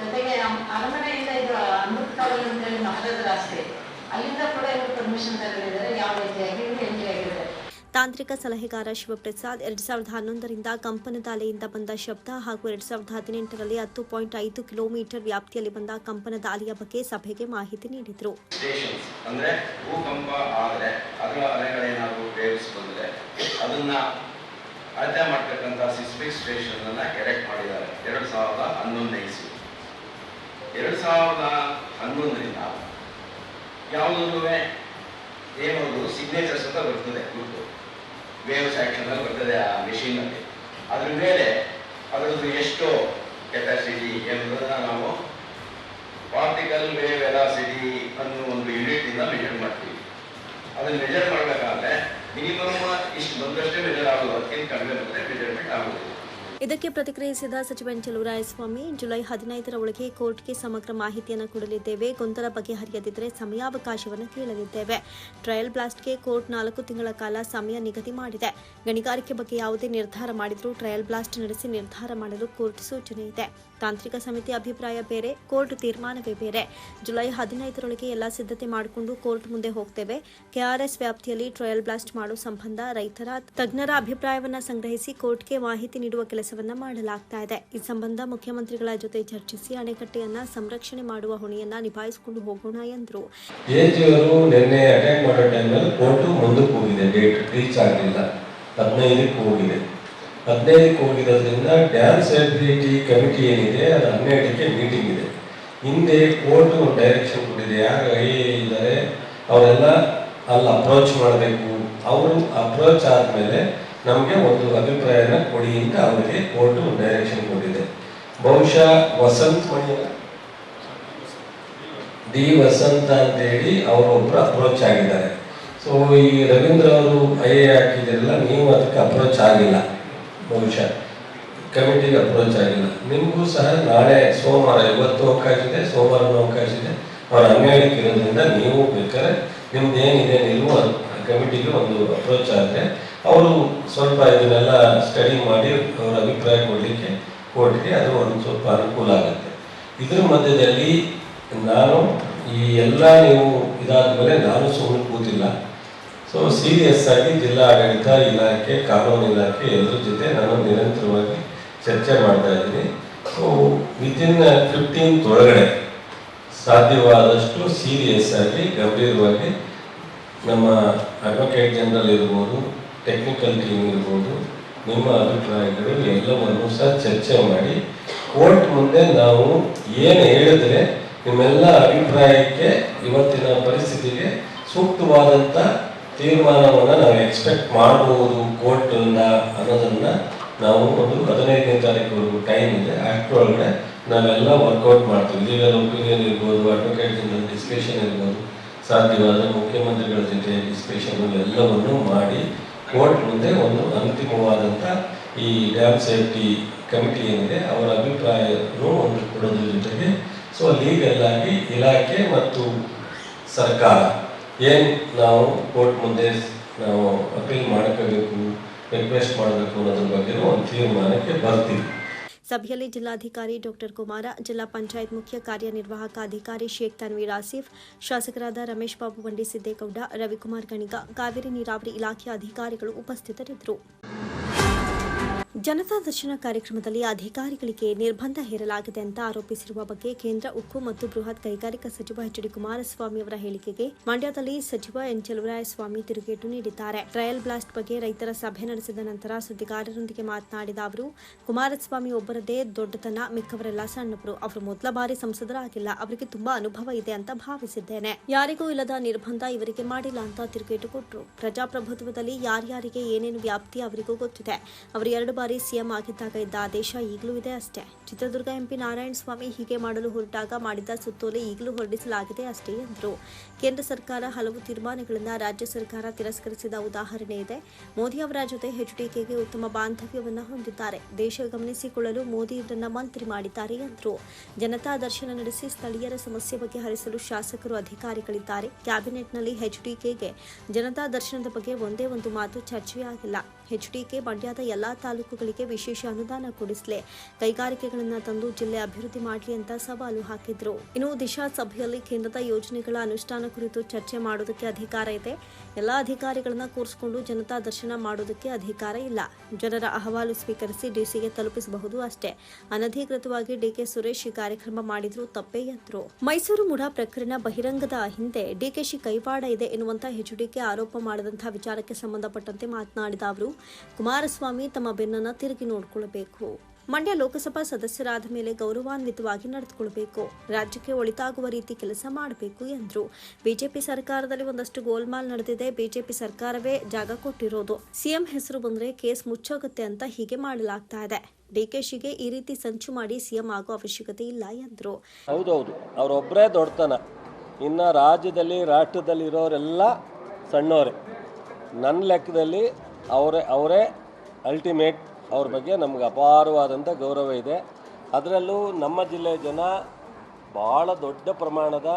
Speaker 9: ಜೊತೆಗೆ ಅರಮನೆಯಿಂದ ಇದು ಅಮೃತ ಕಾವಲ್ ಅಂತೇಳಿ ಮಹಾರಾಜರ ಆಸ್ತಿ. ಅಲ್ಲಿಂದ ಕೂಡ ಇವರು ಪರ್ಮಿಷನ್ ತಗೊಂಡಿದ್ದಾರೆ. ಯಾವ ರೀತಿಯಾಗಿ? ಇವರು ಎಂಟ್ರಿ ಆಗಿದೆ
Speaker 1: ತಾಂತ್ರಿಕ ಸಲಹೆಗಾರ ಶಿವಪ್ರಸಾದ್ ಎರಡ್ ಸಾವಿರದ ಹನ್ನೊಂದರಿಂದ ಕಂಪನದ ಅಲೆಯಿಂದ ಬಂದ ಶಬ್ದ ಹಾಗೂ ಎರಡ್ ಸಾವಿರದ ಹದಿನೆಂಟರಲ್ಲಿ ಹತ್ತು ಪಾಯಿಂಟ್ ಐದು ಕಿಲೋಮೀಟರ್ ವ್ಯಾಪ್ತಿಯಲ್ಲಿ ಬಂದ ಕಂಪನದ ಅಲೆಯ ಬಗ್ಗೆ ಸಭೆಗೆ ಮಾಹಿತಿ ನೀಡಿದರು.
Speaker 10: ಅಳತೆ ಮಾಡ್ತಕ್ಕಂಥ ಸಿಸ್ಮಿಕ್ ಸ್ಟೇಷನ್ ಅನ್ನ ಎರೆಕ್ಟ್ ಮಾಡಿದ್ದಾರೆ. ಎರಡು ಸಾವಿರದ ಹನ್ನೊಂದನೇ ಇಸ್ವಿ. ಎರಡು ಸಾವಿರದ ಹನ್ನೊಂದರಿಂದ ಸಿಗ್ನೇಚರ್ಸ್ ಅಂತ ಬರ್ತದೆ ಗುರುತು. ವೇವ್ ಸ್ಯಾಕ್ಷನ್ ಅಲ್ಲಿ ಬರ್ತದೆ ಆ ಅಲ್ಲಿ. ಅದ್ರ ಮೇಲೆ ಅದರದ್ದು ಎಷ್ಟು ಕೆಪಾಸಿಟಿ ಎಂಬುದನ್ನ ನಾವು ಪಾರ್ಟಿಕಲ್ ವೇವ್ ವೆಲಾಸಿಟಿ ಅನ್ನೋ ಒಂದು ಯೂನಿಟ್ ಇಂದ ಮೆಜರ್ ಮಾಡ್ತೀವಿ. ಅದನ್ನ ಮೆಜರ್ ಮಾಡಬೇಕಾದ್ರೆ ಮಿನಿಮಮ್ ಇಷ್ಟು ಬಂದಷ್ಟೇ ಮೆಜರ್ ಆಗೋದು. ಅದಕ್ಕಿಂತ ಕಡಿಮೆ ಬಂದರೆ ಮೆಜರ್ಮೆಂಟ್ ಆಗೋದಿಲ್ಲ.
Speaker 1: ಇದಕ್ಕೆ ಪ್ರತಿಕ್ರಿಯಿಸಿದ ಸಚಿವ ಚಲುವರಾಯಸ್ವಾಮಿ, ಜುಲೈ ಹದಿನೈದರ ಒಳಗೆ ಕೋರ್ಟ್ಗೆ ಸಮಗ್ರ ಮಾಹಿತಿಯನ್ನು ಕೊಡಲಿದ್ದೇವೆ. ಗೊಂದಲ ಬಗೆಹರಿಯದಿದ್ದರೆ ಸಮಯಾವಕಾಶವನ್ನು ಕೇಳಲಿದ್ದೇವೆ. ಟ್ರಯಲ್ ಬ್ಲಾಸ್ಟ್ಗೆ ಕೋರ್ಟ್ ನಾಲ್ಕು ತಿಂಗಳ ಕಾಲ ಸಮಯ ನಿಗದಿ ಮಾಡಿದೆ. ಗಣಿಗಾರಿಕೆ ಬಗ್ಗೆ ಯಾವುದೇ ನಿರ್ಧಾರ ಮಾಡಿದರೂ ಟ್ರಯಲ್ ಬ್ಲಾಸ್ಟ್ ನಡೆಸಿ ನಿರ್ಧಾರ ಮಾಡಲು ಕೋರ್ಟ್ ಸೂಚನೆ ಇದೆ. ತಾಂತ್ರಿಕ ಸಮಿತಿ ಅಭಿಪ್ರಾಯ ಬೇರೆ, ಕೋರ್ಟ್ ತೀರ್ಮಾನವೇ ಬೇರೆ. ಜುಲೈ ಹದಿನೈದರೊಳಗೆ ಎಲ್ಲ ಸಿದ್ಧತೆ ಮಾಡಿಕೊಂಡು ಕೋರ್ಟ್ ಮುಂದೆ ಹೋಗ್ತೇವೆ. ಕೆಆರ್ಎಸ್ ವ್ಯಾಪ್ತಿಯಲ್ಲಿ ಟ್ರಯಲ್ ಬ್ಲಾಸ್ಟ್ ಮಾಡೋ ಸಂಬಂಧ ರೈತರ ತಜ್ಞರ ಅಭಿಪ್ರಾಯವನ್ನ ಸಂಗ್ರಹಿಸಿ ಕೋರ್ಟ್ಗೆ ಮಾಹಿತಿ ನೀಡುವ ಕೆಲಸವನ್ನ ಮಾಡಲಾಗ್ತಾ ಇದೆ. ಈ ಸಂಬಂಧ ಮುಖ್ಯಮಂತ್ರಿಗಳ ಜೊತೆ ಚರ್ಚಿಸಿ ಅಣೆಕಟ್ಟೆಯನ್ನ ಸಂರಕ್ಷಣೆ ಮಾಡುವ ಹೊಣೆಯನ್ನ ನಿಭಾಯಿಸಿಕೊಂಡು ಹೋಗೋಣ ಎಂದರು.
Speaker 2: ನಿನ್ನೆ ಅಟ್ಯಾಕ್ ಮಾಡೋ ಟೈಮಲ್ಲಿ ಡೇಟ್ ರೀಚ್ ಆಗಲಿಲ್ಲ. ಹದಿನೈದಕ್ಕೆ ಹೋಗಿದೆ. ಹದಿನೈದಕ್ಕೆ ಹೋಗಿರೋದ್ರಿಂದ ಡ್ಯಾಮ್ ಸೇಫ್ಟಿ ಕಮಿಟಿ ಏನಿದೆ, ಅದು ಹನ್ನೆರಡಕ್ಕೆ ಮೀಟಿಂಗ್ ಇದೆ. ಹಿಂದೆ ಕೋರ್ಟ್ ಒಂದು ಡೈರೆಕ್ಷನ್ ಕೊಟ್ಟಿದೆ. ಯಾರು ಐ ಎ ಇದ್ದಾರೆ, ಅವರೆಲ್ಲ ಅಲ್ಲಿ ಅಪ್ರೋಚ್ ಮಾಡಬೇಕು. ಅವರು ಅಪ್ರೋಚ್ ಆದಮೇಲೆ ನಮಗೆ ಒಂದು ಅಭಿಪ್ರಾಯನ ಕೊಡಿ ಅಂತ ಅವರಿಗೆ ಕೋರ್ಟ್ ಡೈರೆಕ್ಷನ್ ಕೊಟ್ಟಿದೆ. ಬಹುಶಃ ವಸಂತ್ ಡಿ ವಸಂತ ಅಂತೇಳಿ ಅವರೊಬ್ಬರು ಅಪ್ರೋಚ್ ಆಗಿದ್ದಾರೆ. ಸೊ ಈ ರವೀಂದ್ರ ಅವರು ಐ ಎ ಹಾಕಿದ್ರಲ್ಲ ನೀವು ಅದಕ್ಕೆ ಅಪ್ರೋಚ್ ಆಗಿಲ್ಲ. ಬಹುಶಃ ಕಮಿಟಿಗೆ ಅಪ್ರೋಚ್ ಆಗಿಲ್ಲ. ನಿಮಗೂ ಸಹ ನಾಳೆ ಸೋಮವಾರ, ಇವತ್ತು ಅವಕಾಶ ಇದೆ, ಸೋಮವಾರನೂ ಅವಕಾಶ ಇದೆ. ಅವ್ರ ಅನ್ವಯಕ್ಕೆ ಇರೋದ್ರಿಂದ ನೀವು ಬೇಕಾದ್ರೆ ನಿಮ್ದು ಏನಿದೆ ನೀವು ಕಮಿಟಿಗೆ ಒಂದು ಅಪ್ರೋಚ್ ಆದರೆ ಅವರು ಸ್ವಲ್ಪ ಇದನ್ನೆಲ್ಲ ಸ್ಟಡಿ ಮಾಡಿ ಅವರ ಅಭಿಪ್ರಾಯ ಕೊಡಲಿಕ್ಕೆ ಕೊಟ್ಟರೆ ಅದು ಒಂದು ಸ್ವಲ್ಪ ಅನುಕೂಲ ಆಗುತ್ತೆ. ಇದ್ರ ಮಧ್ಯದಲ್ಲಿ ನಾನು ಈ ಎಲ್ಲ ನೀವು ಇದಾದ ಮೇಲೆ ನಾನು ಸುಮ್ಮನೆ ಕೂತಿಲ್ಲ. ಸೊ ಸೀರಿಯಸ್ ಆಗಿ ಜಿಲ್ಲಾ ಆಡಳಿತ ಇಲಾಖೆ, ಕಾನೂನು ಇಲಾಖೆ ಎಲ್ಲರ ಜೊತೆ ನಾನು ನಿರಂತರವಾಗಿ ಚರ್ಚೆ ಮಾಡ್ತಾ ಇದ್ದೀನಿ. ಸೊ ವಿತಿನ್ ಫಿಫ್ಟೀನ್ತ್ ಒಳಗಡೆ ಸಾಧ್ಯವಾದಷ್ಟು ಸೀರಿಯಸ್ ಆಗಿ, ಗಂಭೀರವಾಗಿ ನಮ್ಮ ಅಡ್ವೊಕೇಟ್ ಜನರಲ್ ಇರ್ಬೋದು ಟೆಕ್ನಿಕಲ್ ಟೀಮ್ ಇರ್ಬೋದು ನಿಮ್ಮ ಅಭಿಪ್ರಾಯಗಳು ಎಲ್ಲವನ್ನು ಸಹ ಚರ್ಚೆ ಮಾಡಿ, ಕೋರ್ಟ್ ಮುಂದೆ ನಾವು ಏನು ಹೇಳಿದ್ರೆ ನಿಮ್ಮೆಲ್ಲ ಅಭಿಪ್ರಾಯಕ್ಕೆ ಇವತ್ತಿನ ಪರಿಸ್ಥಿತಿಗೆ ಸೂಕ್ತವಾದಂಥ ತೀರ್ಮಾನವನ್ನು ನಾವು ಎಕ್ಸ್ಪೆಕ್ಟ್ ಮಾಡಬಹುದು ಕೋರ್ಟನ್ನು ಅನ್ನೋದನ್ನು ನಾವು ಒಂದು ಹದಿನೈದನೇ ತಾರೀಕುವರೆಗೂ ಟೈಮ್ ಇದೆ. ಅಷ್ಟರೊಳಗಡೆ ನಾವೆಲ್ಲ ವರ್ಕೌಟ್ ಮಾಡ್ತೀವಿ. ಲೀಗಲ್ ಒಪಿನಿಯನ್ ಇರ್ಬೋದು ಅಡ್ವೊಕೇಟ್ ಡಿಸ್ಕಷನ್ ಇರ್ಬೋದು ಸಾಧ್ಯವಾದ ಮುಖ್ಯಮಂತ್ರಿಗಳ ಜೊತೆ ಡಿಸ್ಕಷನ್ ಎಲ್ಲವನ್ನು ಮಾಡಿ ಕೋರ್ಟ್ ಮುಂದೆ ಒಂದು ಅಂತಿಮವಾದಂಥ ಈ ಡ್ಯಾಮ್ ಸೇಫ್ಟಿ ಕಮಿಟಿ ಏನಿದೆ, ಅವರ ಅಭಿಪ್ರಾಯವನ್ನು ಒಂದು ಕೊಡೋದ್ರ ಜೊತೆಗೆ. ಸೊ ಲೀಗಲ್ ಆಗಿ ಇಲಾಖೆ ಮತ್ತು ಸರ್ಕಾರ ಏನು ನಾವು ಕೋರ್ಟ್ ಮುಂದೆ ನಾವು ಅಪೀಲ್ ಮಾಡ್ಕೋಬೇಕು ರಿಕ್ವೆಸ್ಟ್ ಮಾಡಬೇಕು ಅನ್ನೋದ್ರ ಬಗ್ಗೆ ಒಂದು ತೀರ್ಮಾನಕ್ಕೆ ಬರ್ತೀವಿ.
Speaker 1: ಸಭೆಯಲ್ಲಿ ಜಿಲ್ಲಾಧಿಕಾರಿ ಡಾಕ್ಟರ್ ಕುಮಾರ, ಜಿಲ್ಲಾ ಪಂಚಾಯತ್ ಮುಖ್ಯ ಕಾರ್ಯನಿರ್ವಾಹಕ ಅಧಿಕಾರಿ ಶೇಖ್ ತನ್ವೀರ್ ಆಸಿಫ್, ಶಾಸಕರಾದ ರಮೇಶ್ ಬಾಬು ಬಂಡಿ ಸಿದ್ದೇಗೌಡ ರವಿಕುಮಾರ್ ಗಣಿಗ, ಕಾವೇರಿ ನೀರಾವರಿ ಇಲಾಖೆಯ ಅಧಿಕಾರಿಗಳು ಉಪಸ್ಥಿತರಿದ್ದರು. ಜನತಾ ದರ್ಶನ ಕಾರ್ಯಕ್ರಮದಲ್ಲಿ ಅಧಿಕಾರಿಗಳಿಗೆ ನಿರ್ಬಂಧ ಹೇರಲಾಗಿದೆ ಅಂತ ಆರೋಪಿಸಿರುವ ಬಗ್ಗೆ ಕೇಂದ್ರ ಉಕ್ಕು ಮತ್ತು ಬೃಹತ್ ಕೈಗಾರಿಕಾ ಸಚಿವ ಎಚ್ ಡಿ ಕುಮಾರಸ್ವಾಮಿ ಅವರ ಹೇಳಿಕೆಗೆ ಮಂಡ್ಯದಲ್ಲಿ ಸಚಿವ ಎನ್ ಚಲುವರಾಯಸ್ವಾಮಿ ತಿರುಗೇಟು ನೀಡಿದ್ದಾರೆ. ಟ್ರಯಲ್ ಬ್ಲಾಸ್ಟ್ ಬಗ್ಗೆ ರೈತರ ಸಭೆ ನಡೆಸಿದ ನಂತರ ಸುದ್ದಿಗಾರರೊಂದಿಗೆ ಮಾತನಾಡಿದ ಅವರು, ಕುಮಾರಸ್ವಾಮಿ ಒಬ್ಬರದೇ ದೊಡ್ಡತನ ಮಿಕ್ಕವರೆಲ್ಲ ಸಣ್ಣವರು. ಅವರು ಮೊದಲ ಬಾರಿ ಸಂಸದರಾಗಿಲ್ಲ. ಅವರಿಗೆ ತುಂಬಾ ಅನುಭವ ಇದೆ ಅಂತ ಭಾವಿಸಿದ್ದೇನೆ. ಯಾರಿಗೂ ಇಲ್ಲದ ನಿರ್ಬಂಧ ಇವರಿಗೆ ಮಾಡಿಲ್ಲ ಅಂತ ತಿರುಗೇಟು ಕೊಟ್ಟರು. ಪ್ರಜಾಪ್ರಭುತ್ವದಲ್ಲಿ ಯಾರ್ಯಾರಿಗೆ ಏನೇನು ವ್ಯಾಪ್ತಿ ಅವರಿಗೂ ಗೊತ್ತಿದೆ. ಅವರು ಎರಡು ಬಾರಿ ಸಿಎಂ ಆಗಿದ್ದಾಗ ಇದ್ದ ಆದೇಶ ಈಗಲೂ ಇದೆ ಅಷ್ಟೇ. ಚಿತ್ರದುರ್ಗ ಎಂಪಿ ನಾರಾಯಣ ಸ್ವಾಮಿ ಹೀಗೆ ಮಾಡಲು ಹೊರಟಾಗ ಮಾಡಿದ ಸುತ್ತೋಲೆ ಈಗಲೂ ಹೊರಡಿಸಲಾಗಿದೆ ಅಷ್ಟೇ ಎಂದರು. ಕೇಂದ್ರ ಸರ್ಕಾರ ಹಲವು ತೀರ್ಮಾನಗಳನ್ನು ರಾಜ್ಯ ಸರ್ಕಾರ ತಿರಸ್ಕರಿಸಿದ ಉದಾಹರಣೆ ಇದೆ. ಮೋದಿ ಅವರ ಜೊತೆ ಹೆಚ್ಡಿಕೆಗೆ ಉತ್ತಮ ಬಾಂಧವ್ಯವನ್ನು ಹೊಂದಿದ್ದಾರೆ. ದೇಶ ಗಮನಿಸಿಕೊಳ್ಳಲು ಮೋದಿ ಇದನ್ನು ಮಂತ್ರಿ ಮಾಡಿದ್ದಾರೆ ಎಂದರು. ಜನತಾ ದರ್ಶನ ನಡೆಸಿ ಸ್ಥಳೀಯರ ಸಮಸ್ಯೆ ಬಗೆಹರಿಸಲು ಶಾಸಕರು ಅಧಿಕಾರಿಗಳಿದ್ದಾರೆ. ಕ್ಯಾಬಿನೆಟ್ನಲ್ಲಿ ಹೆಚ್ಡಿಕೆಗೆ ಜನತಾ ದರ್ಶನದ ಬಗ್ಗೆ ಒಂದೇ ಒಂದು ಮಾತು ಚರ್ಚೆಯಾಗಿಲ್ಲ. ಎಚ್ಡಿಕೆ ಮಂಡ್ಯದ ಎಲ್ಲಾ ತಾಲೂಕುಗಳಿಗೆ ವಿಶೇಷ ಅನುದಾನ ಕೊಡಿಸಲಿ. ಕೈಗಾರಿಕೆಗಳನ್ನು ತಂದು ಜಿಲ್ಲೆ ಅಭಿವೃದ್ಧಿ ಮಾಡಲಿ ಅಂತ ಸವಾಲು ಹಾಕಿದ್ರು. ಇನ್ನು ದಿಶಾ ಸಭೆಯಲ್ಲಿ ಕೇಂದ್ರದ ಯೋಜನೆಗಳ ಅನುಷ್ಠಾನ ಕುರಿತು ಚರ್ಚೆ ಮಾಡೋದಕ್ಕೆ ಅಧಿಕಾರ ಇದೆ. ಎಲ್ಲ ಅಧಿಕಾರಿಗಳನ್ನ ಕೂರಿಸಿಕೊಂಡು ಜನತಾ ದರ್ಶನ ಮಾಡೋದಕ್ಕೆ ಅಧಿಕಾರ ಇಲ್ಲ. ಜನರ ಅಹವಾಲು ಸ್ವೀಕರಿಸಿ ಡಿಸಿಗೆ ತಲುಪಿಸಬಹುದು ಅಷ್ಟೇ. ಅನಧಿಕೃತವಾಗಿ ಡಿಕೆ ಸುರೇಶ್ ಈ ಕಾರ್ಯಕ್ರಮ ಮಾಡಿದ್ರು ತಪ್ಪೇ ಎಂದ್ರು ಮೈಸೂರು ಮುಡಾ ಪ್ರಕರಣ ಬಹಿರಂಗದ ಹಿಂದೆ ಡಿಕೆಶಿ ಕೈವಾಡ ಇದೆ ಎನ್ನುವಂತ ಎಚ್ಡಿಕೆ ಆರೋಪ ಮಾಡಿದಂತಹ ವಿಚಾರಕ್ಕೆ ಸಂಬಂಧಪಟ್ಟಂತೆ ಮಾತನಾಡಿದ ಅವರು, ಕುಮಾರಸ್ವಾಮಿ ತಮ್ಮ ಬೆನ್ನನ್ನ ತಿರುಗಿ ನೋಡಿಕೊಳ್ಳಬೇಕು ಮಂಡ್ಯ ಲೋಕಸಭಾ ಸದಸ್ಯರಾದ ಮೇಲೆ ಗೌರವಾನ್ವಿತವಾಗಿ ನಡೆದುಕೊಳ್ಬೇಕು ರಾಜ್ಯಕ್ಕೆ ಒಳಿತಾಗುವ ರೀತಿ ಕೆಲಸ ಮಾಡಬೇಕು ಎಂದರು. ಬಿಜೆಪಿ ಸರ್ಕಾರದಲ್ಲಿ ಒಂದಷ್ಟು ಗೋಲ್ಮಾಲ್ ನಡೆದಿದೆ. ಬಿಜೆಪಿ ಸರ್ಕಾರವೇ ಜಾಗ ಕೊಟ್ಟಿರೋದು. ಸಿಎಂ ಹೆಸರು ಬಂದ್ರೆ ಕೇಸ್ ಮುಚ್ಚೋಗುತ್ತೆ ಅಂತ ಹೀಗೆ ಮಾಡಲಾಗ್ತಾ ಇದೆ. ಡಿಕೆಶಿಗೆ ಈ ರೀತಿ ಸಂಚು ಮಾಡಿ ಸಿಎಂ ಆಗೋ ಅವಶ್ಯಕತೆ ಇಲ್ಲ ಎಂದರು.
Speaker 2: ಹೌದೌದು. ಅವರೊಬ್ಬರೇ ದೊಡ್ಡತನ. ಇನ್ನು ರಾಜ್ಯದಲ್ಲಿ, ರಾಷ್ಟ್ರದಲ್ಲಿ ಇರೋರೆಲ್ಲ ಸಣ್ಣವರೇ. ನನ್ನ ಲೆಕ್ಕದಲ್ಲಿ ಅವರೇ ಅವರೇ ಅಲ್ಟಿಮೇಟ್ ಅವ್ರ ಬಗ್ಗೆ ನಮ್ಗೆ ಅಪಾರವಾದಂಥ ಗೌರವ ಇದೆ. ಅದರಲ್ಲೂ ನಮ್ಮ ಜಿಲ್ಲೆಯ ಜನ ಭಾಳ ದೊಡ್ಡ ಪ್ರಮಾಣದ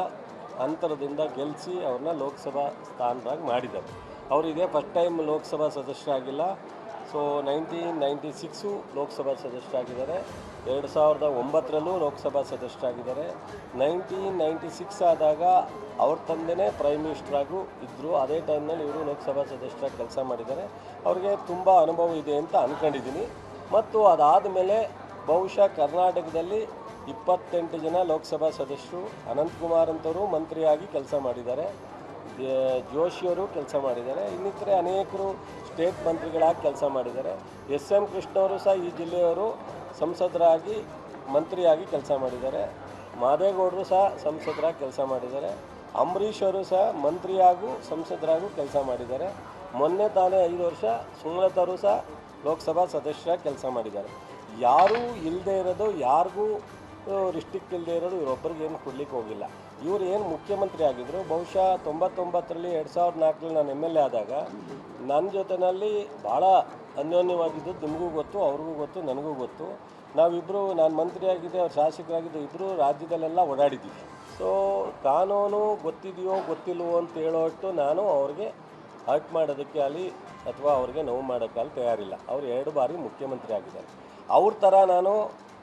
Speaker 2: ಅಂತರದಿಂದ ಗೆಲ್ಲಿಸಿ ಅವ್ರನ್ನ ಲೋಕಸಭಾ ಸ್ಥಾನದಾಗ ಮಾಡಿದ್ದಾರೆ. ಅವರು ಇದೇ first time Lok Sabha ಸದಸ್ಯರಾಗಿಲ್ಲ. So nineteen ninety six Lok Sabha ಸದಸ್ಯರಾಗಿದ್ದಾರೆ ಎರಡು ಸಾವಿರದ ಒಂಬತ್ತರಲ್ಲೂ ಲೋಕಸಭಾ ಸದಸ್ಯರಾಗಿದ್ದಾರೆ ನೈನ್ಟೀನ್ ನೈಂಟಿ ಸಿಕ್ಸ್ ಆದಾಗ ಅವ್ರ ತಂದೆನೇ ಪ್ರೈಮ್ ಮಿನಿಸ್ಟ್ರಾಗೂ ಇದ್ದರು ಅದೇ ಟೈಮ್ನಲ್ಲಿ ಇವರು ಲೋಕಸಭಾ ಸದಸ್ಯರಾಗಿ ಕೆಲಸ ಮಾಡಿದ್ದಾರೆ. ಅವ್ರಿಗೆ ತುಂಬ ಅನುಭವ ಇದೆ ಅಂತ ಅಂದ್ಕೊಂಡಿದ್ದೀನಿ ಮತ್ತು ಅದಾದ ಮೇಲೆ ಬಹುಶಃ ಕರ್ನಾಟಕದಲ್ಲಿ ಇಪ್ಪತ್ತೆಂಟು ಜನ ಲೋಕಸಭಾ ಸದಸ್ಯರು, ಅನಂತಕುಮಾರ್ ಅಂತವರು ಮಂತ್ರಿಯಾಗಿ ಕೆಲಸ ಮಾಡಿದ್ದಾರೆ. ಜೋಶಿಯವರು ಕೆಲಸ ಮಾಡಿದ್ದಾರೆ. ಇನ್ನಿತರೆ ಅನೇಕರು ಸ್ಟೇಟ್ ಮಂತ್ರಿಗಳಾಗಿ ಕೆಲಸ ಮಾಡಿದ್ದಾರೆ. ಎಸ್ ಎಂ ಕೃಷ್ಣವರು ಸಹ ಈ ಜಿಲ್ಲೆಯವರು ಸಂಸದರಾಗಿ, ಮಂತ್ರಿಯಾಗಿ ಕೆಲಸ ಮಾಡಿದ್ದಾರೆ. ಮಾದೇಗೌಡರು ಸಹ ಸಂಸದರಾಗಿ ಕೆಲಸ ಮಾಡಿದ್ದಾರೆ. ಅಂಬರೀಷ್ ಅವರು ಸಹ ಮಂತ್ರಿಯಾಗೂ ಸಂಸದರಾಗೂ ಕೆಲಸ ಮಾಡಿದ್ದಾರೆ. ಮೊನ್ನೆ ತಾನೇ ಐದು ವರ್ಷ ಸುಮಲತಾರು ಸಹ ಲೋಕಸಭಾ ಸದಸ್ಯರಾಗಿ ಕೆಲಸ ಮಾಡಿದ್ದಾರೆ. ಯಾರೂ ಇಲ್ಲದೆ ಇರೋದು, ಯಾರಿಗೂ ರಿಸ್ಟ್ರಿಕ್ಟ್ ಇಲ್ಲದೆ ಇರೋದು ಇವರೊಬ್ಬರಿಗೆ ಏನು ಕೊಡ್ಲಿಕ್ಕೆ ಹೋಗಿಲ್ಲ. ಇವರು ಏನು ಮುಖ್ಯಮಂತ್ರಿ ಆಗಿದ್ದರು ಬಹುಶಃ ತೊಂಬತ್ತೊಂಬತ್ತರಲ್ಲಿ ಎರಡು ಸಾವಿರದ ನಾಲ್ಕರಲ್ಲಿ ನಾನು ಎಂ ಎಲ್ ಎ ಆದಾಗ ನನ್ನ ಜೊತೆಯಲ್ಲಿ ಭಾಳ ಅನ್ಯೋನ್ಯವಾಗಿದ್ದು ನಿಮಗೂ ಗೊತ್ತು, ಅವ್ರಿಗೂ ಗೊತ್ತು, ನನಗೂ ಗೊತ್ತು. ನಾವಿಬ್ಬರು ನಾನು ಮಂತ್ರಿಯಾಗಿದ್ದೆ, ಅವ್ರು ಶಾಸಕರಾಗಿದ್ದು ಇಬ್ಬರು ರಾಜ್ಯದಲ್ಲೆಲ್ಲ ಓಡಾಡಿದ್ದೀವಿ ಸೊ ಕಾನೂನು ಗೊತ್ತಿದೆಯೋ ಗೊತ್ತಿಲ್ವೋ ಅಂತ ಹೇಳೋಟ್ಟು ನಾನು ಅವ್ರಿಗೆ ಹರ್ಟ್ ಮಾಡೋದಕ್ಕೆ ಅಲ್ಲಿ ಅಥವಾ ಅವ್ರಿಗೆ ನೋವು ಮಾಡೋಕ್ಕಾಗಲಿ ತಯಾರಿಲ್ಲ. ಅವ್ರು ಎರಡು ಬಾರಿ ಮುಖ್ಯಮಂತ್ರಿ ಆಗಿದ್ದಾರೆ. ಅವ್ರ ಥರ ನಾನು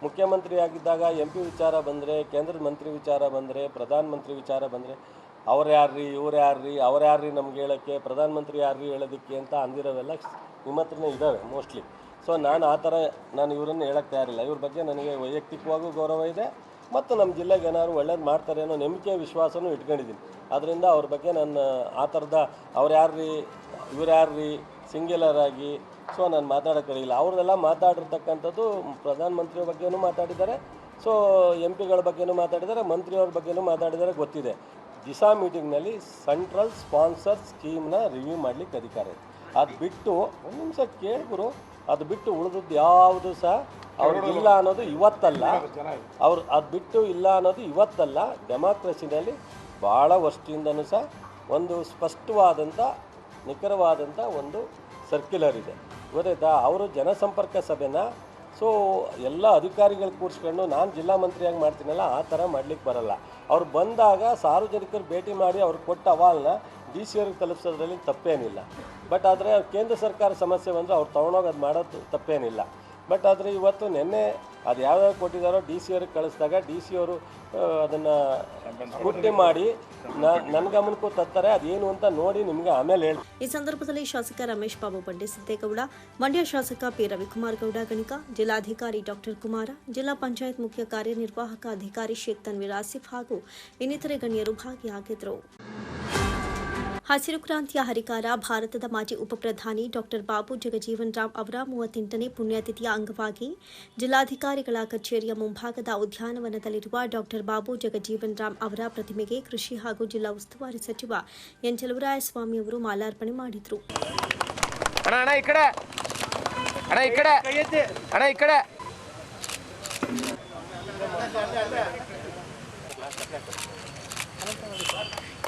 Speaker 2: ಮುಖ್ಯಮಂತ್ರಿ ಆಗಿದ್ದಾಗ ಎಂ ಪಿ ವಿಚಾರ ಬಂದರೆ ಕೇಂದ್ರದ ಮಂತ್ರಿ ವಿಚಾರ ಬಂದರೆ ಪ್ರಧಾನಮಂತ್ರಿ ವಿಚಾರ ಬಂದರೆ ಅವ್ರು ಯಾರ್ರಿ, ಇವ್ರು ಯಾರ್ರಿ, ಅವ್ರು ಯಾರ್ರಿ ನಮ್ಗೆ ಹೇಳೋಕ್ಕೆ, ಪ್ರಧಾನಮಂತ್ರಿ ಯಾರ್ರಿ ಹೇಳೋದಕ್ಕೆ ಅಂತ ಅಂದಿರೋವೆಲ್ಲ ನಿಮ್ಮ ಹತ್ರನೇ ಇದ್ದಾವೆ ಮೋಸ್ಟ್ಲಿ ಸೊ ನಾನು ಆ ಥರ ನಾನು ಇವರನ್ನು ಹೇಳಕ್ಕೆ ತಯಾರಿಲ್ಲ. ಇವ್ರ ಬಗ್ಗೆ ನನಗೆ ವೈಯಕ್ತಿಕವಾಗೂ ಗೌರವ ಇದೆ ಮತ್ತು ನಮ್ಮ ಜಿಲ್ಲೆಗೆ ಏನಾದ್ರು ಒಳ್ಳೇದು ಮಾಡ್ತಾರೆ ಅನ್ನೋ ನಂಬಿಕೆ, ವಿಶ್ವಾಸನೂ ಇಟ್ಕೊಂಡಿದ್ದೀನಿ. ಅದರಿಂದ ಅವ್ರ ಬಗ್ಗೆ ನಾನು, ಆ ಥರದ ಅವ್ರು ಯಾರ್ರಿ, ಇವ್ರು ಯಾರ್ರಿ ಸಿಂಗ್ಯುಲರ್ ಆಗಿ ಸೊ ನಾನು ಮಾತಾಡೋಕ್ಕೆ ಇಲ್ಲ ಅವ್ರನ್ನೆಲ್ಲ ಮಾತಾಡಿರ್ತಕ್ಕಂಥದ್ದು ಪ್ರಧಾನಮಂತ್ರಿಯ ಬಗ್ಗೆಯೂ ಮಾತಾಡಿದ್ದಾರೆ. ಸೊ ಎಂ ಪಿಗಳ ಬಗ್ಗೆಯೂ ಮಾತಾಡಿದ್ದಾರೆ, ಮಂತ್ರಿಯವ್ರ ಬಗ್ಗೆಯೂ ಮಾತಾಡಿದ್ದಾರೆ, ಗೊತ್ತಿದೆ. ದಿಶಾ ಮೀಟಿಂಗ್ನಲ್ಲಿ ಸೆಂಟ್ರಲ್ ಸ್ಪಾನ್ಸರ್ ಸ್ಕೀಮ್ನ ರಿವ್ಯೂ ಮಾಡಲಿಕ್ಕೆ ಅಧಿಕಾರ ಇದೆ. ಅದು ಬಿಟ್ಟು ಒಂದು ನಿಮಿಷ ಕೇಳ್ಗುರು ಅದು ಬಿಟ್ಟು ಉಳಿದದ್ದು ಯಾವುದು ಸಹ ಅವ್ರಿಗಿಲ್ಲ ಅನ್ನೋದು ಇವತ್ತಲ್ಲ. ಅವ್ರು ಅದು ಬಿಟ್ಟು ಇಲ್ಲ ಅನ್ನೋದು ಇವತ್ತಲ್ಲ. ಡೆಮಾಕ್ರಸಿನಲ್ಲಿ ಭಾಳ ವರ್ಷದಿಂದನೂ ಸಹ ಒಂದು ಸ್ಪಷ್ಟವಾದಂಥ ನಿಖರವಾದಂಥ ಒಂದು ಸರ್ಕ್ಯುಲರ್ ಇದೆ. ಗೊತ್ತಾಯ್ತಾ? ಅವರು ಜನಸಂಪರ್ಕ ಸಭೆನ ಸೊ ಎಲ್ಲ ಅಧಿಕಾರಿಗಳು ಕೂರಿಸ್ಕೊಂಡು ನಾನು ಜಿಲ್ಲಾ ಮಂತ್ರಿಯಾಗಿ ಮಾಡ್ತೀನಲ್ಲ, ಆ ಥರ ಮಾಡ್ಲಿಕ್ಕೆ ಬರಲ್ಲ. ಅವ್ರು ಬಂದಾಗ ಸಾರ್ವಜನಿಕರು ಭೇಟಿ ಮಾಡಿ ಅವ್ರಿಗೆ ಕೊಟ್ಟ ಅವಾಲ್ನ ಡಿ ಸಿ ಅವ್ರಿಗೆ ತಲುಪಿಸೋದ್ರಲ್ಲಿ ತಪ್ಪೇನಿಲ್ಲ. ಬಟ್ ಆದರೆ ಕೇಂದ್ರ ಸರ್ಕಾರ ಸಮಸ್ಯೆ ಬಂದರೆ ಅವ್ರು ತೊಗೊಂಡೋಗಿ ಅದು ಮಾಡೋದು ತಪ್ಪೇನಿಲ್ಲ. ಬಟ್ ಆದರೆ ಇವತ್ತು ನಿನ್ನೆ ಅದು ಯಾವ್ಯಾವ ಕೊಟ್ಟಿದ್ದಾರೋ ಡಿ ಸಿ ಅವ್ರಿಗೆ ಕಳಿಸಿದಾಗ ಡಿ ಸಿ ಅವರು ಅದನ್ನು ಪುಟ್ಟಿ ಮಾಡಿ ನನ್ನ ಗಮನಕ್ಕೂ ತತ್ತಾರೆ ಅದೇನು ಅಂತ ನೋಡಿ ನಿಮಗೆ ಆಮೇಲೆ ಹೇಳಿ
Speaker 1: ಈ ಸಂದರ್ಭದಲ್ಲಿ ಶಾಸಕ ರಮೇಶ್ ಬಾಬು ಬಂಡೆ ಸಿದ್ದೇಗೌಡ, ಮಂಡ್ಯ ಶಾಸಕ ಪಿ ರವಿಕುಮಾರ್ ಗೌಡ, ಗಣಿಕ, ಜಿಲ್ಲಾಧಿಕಾರಿ ಡಾಕ್ಟರ್ ಕುಮಾರ, ಜಿಲ್ಲಾ ಪಂಚಾಯತ್ ಮುಖ್ಯ ಕಾರ್ಯನಿರ್ವಾಹಕ ಅಧಿಕಾರಿ ಶೇಖ್ ತನ್ವೀರ್ ಆಸಿಫ್ ಹಾಗೂ ಇನ್ನಿತರೆ ಗಣ್ಯರು ಭಾಗಿಯಾಗಿದ್ದರು. ಹಸಿರು ಕ್ರಾಂತಿಯ ಹರಿಕಾರ, ಭಾರತದ ಮಾಜಿ ಉಪಪ್ರಧಾನಿ ಡಾಕ್ಟರ್ ಬಾಬು ಜಗಜೀವನ್ ರಾಮ್ ಅವರ ಮೂವತ್ತೆಂಟನೇ ಪುಣ್ಯತಿಥಿಯ ಅಂಗವಾಗಿ ಜಿಲ್ಲಾಧಿಕಾರಿಗಳ ಕಚೇರಿಯ ಮುಂಭಾಗದ ಉದ್ಯಾನವನದಲ್ಲಿರುವ ಡಾಕ್ಟರ್ ಬಾಬು ಜಗಜೀವನ್ ರಾಮ್ ಅವರ ಪ್ರತಿಮೆಗೆ ಕೃಷಿ ಹಾಗೂ ಜಿಲ್ಲಾ ಉಸ್ತುವಾರಿ ಸಚಿವ ಎನ್. ಚಲುವರಾಯಸ್ವಾಮಿ ಅವರು ಮಾಲಾರ್ಪಣೆ ಮಾಡಿದರು
Speaker 6: ಅಣ್ಣ ಅಣ್ಣ ಈ ಕಡೆ ಅಣ್ಣ ಈ ಕಡೆ ಅಣ್ಣ ಈ ಕಡೆ ಸರ್ ಎಲ್ಲ ಇಲ್ಲಿ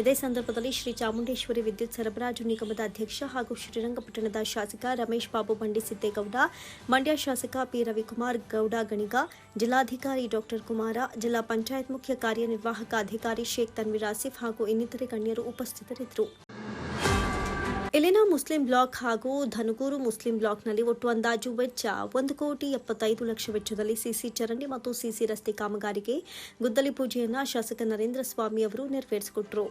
Speaker 1: ಇದೇ ಸಂದರ್ಭದಲ್ಲಿ ಶ್ರೀ ಚಾಮುಂಡೇಶ್ವರಿ ವಿದ್ಯುತ್ ಸರಬರಾಜು ನಿಗಮದ ಅಧ್ಯಕ್ಷ ಹಾಗೂ ಶ್ರೀರಂಗಪಟ್ಟಣದ ಶಾಸಕ ರಮೇಶ್ ಬಾಬು ಬಂಡಿ ಸಿದ್ದೇಗೌಡ ಮಂಡ್ಯ ಶಾಸಕ ಪಿ ರವಿಕುಮಾರ್ ಗೌಡ ಗಣಿಗ, ಜಿಲ್ಲಾಧಿಕಾರಿ ಡಾಕ್ಟರ್ ಕುಮಾರ, ಜಿಲ್ಲಾ ಪಂಚಾಯತ್ ಮುಖ್ಯ ಕಾರ್ಯನಿರ್ವಾಹಕ ಅಧಿಕಾರಿ ಶೇಖ್ ತನ್ವೀರ್ ಆಸಿಫ್ ಹಾಗೂ ಇನ್ನಿತರೆ ಗಣ್ಯರು ಉಪಸ್ಥಿತರಿದ್ದರು. ಇಲ್ಲಿನ ಮುಸ್ಲಿಂ ಬ್ಲಾಕ್ ಹಾಗೂ ಧನಗೂರು ಮುಸ್ಲಿಂ ಬ್ಲಾಕ್ನಲ್ಲಿ ಒಟ್ಟು ಅಂದಾಜು ವೆಚ್ಚ ಒಂದು ಕೋಟಿ ಎಪ್ಪತ್ತೈದು ಲಕ್ಷ ವೆಚ್ಚದಲ್ಲಿ ಸಿಸಿ ಚರಂಡಿ ಮತ್ತು ಸಿಸಿ ರಸ್ತೆ ಕಾಮಗಾರಿಗೆ ಗುದ್ದಲಿ ಪೂಜೆಯನ್ನು ಶಾಸಕ ನರೇಂದ್ರ ಸ್ವಾಮಿ ಅವರು ನೆರವೇರಿಸಿಕೊಟ್ಟರು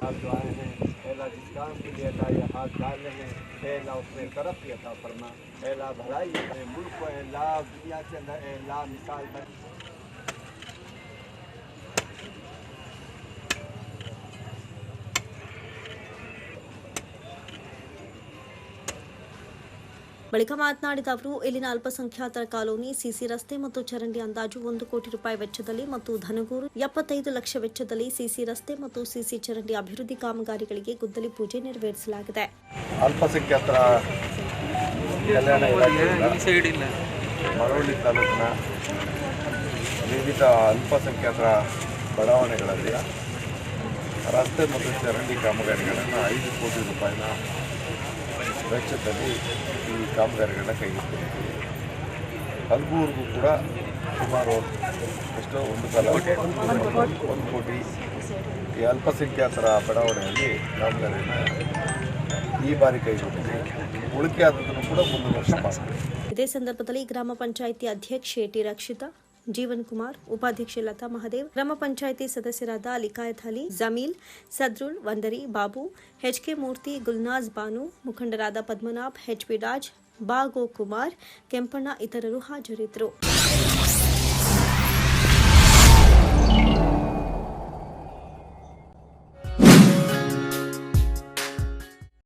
Speaker 1: ಬಳಿಕ ಮಾತನಾಡಿದ ಅವರು, ಇಲ್ಲಿನ ಅಲ್ಪಸಂಖ್ಯಾತರ ಕಾಲೋನಿ, ಸಿಸಿ ರಸ್ತೆ ಮತ್ತು ಚರಂಡಿ ಅಂದಾಜು ಒಂದು ಕೋಟಿ ರೂಪಾಯಿ ವೆಚ್ಚದಲ್ಲಿ ಮತ್ತು ಧನಗೂರು ಎಪ್ಪತ್ತೈದು ಲಕ್ಷ ವೆಚ್ಚದಲ್ಲಿ ಸಿಸಿ ರಸ್ತೆ ಮತ್ತು ಸಿಸಿ ಚರಂಡಿ ಅಭಿವೃದ್ಧಿ ಕಾಮಗಾರಿಗಳಿಗೆ ಗುದ್ದಲಿ ಪೂಜೆ ನೆರವೇರಿಸಲಾಗಿದೆ.
Speaker 11: ಬಡಾವಣೆಗಳಲ್ಲಿ ರಸ್ತೆ ಮತ್ತು ಚರಂಡಿ ಕಾಮಗಾರಿಗಳನ್ನು ಐದು ಕೋಟಿ ರೂಪಾಯಿನ ವೆಚ್ಚದಲ್ಲಿ ಈ ಕಾಮಗಾರಿಗಳನ್ನ ಕೈಗೆತ್ತಿದ್ದೀವಿ ಹಲ್ಗೂರ್ಗೂ ಕೂಡ ಸುಮಾರು ಎಷ್ಟೋ ಒಂದು ಕಾಲ ಒಂದು ಕೋಟಿ. ಈ ಅಲ್ಪಸಂಖ್ಯಾತರ ಬಡಾವಣೆಯಲ್ಲಿ ಕಾಮಗಾರಿಯನ್ನು ಈ ಬಾರಿ ಕೈಗೊಂಡಿದೆ. ಉಳಿಕೆ ಆದದನ್ನು ಕೂಡ ಮುಂದಿನ ವರ್ಷ ಮಾಡ್ತೀವಿ.
Speaker 1: ಇದೇ ಸಂದರ್ಭದಲ್ಲಿ ಗ್ರಾಮ ಪಂಚಾಯಿತಿ ಅಧ್ಯಕ್ಷೆ ಟಿ ರಕ್ಷಿತಾ ಜೀವನ್ ಕುಮಾರ್ ಉಪಾಧ್ಯಕ್ಷೆ ಲತಾ ಮಹದೇವ್ ಗ್ರಾಮ ಪಂಚಾಯಿತಿ ಸದಸ್ಯರಾದ ಲಿಕಾಯತ್ ಅಲಿ ಜಮೀಲ್ ಸದ್ರುಲ್ ವಂದರಿ ಬಾಬು ಎಚ್ಕೆ ಮೂರ್ತಿ ಗುಲ್ನಾಜ್ ಬಾನು ಮುಖಂಡರಾದ ಪದ್ಮನಾಭ್ ಎಚ್ಪಿ ರಾಜ್ ಬಾ ಗೋಕುಮಾರ್ ಕೆಂಪಣ್ಣ ಇತರರು ಹಾಜರಿದ್ದರು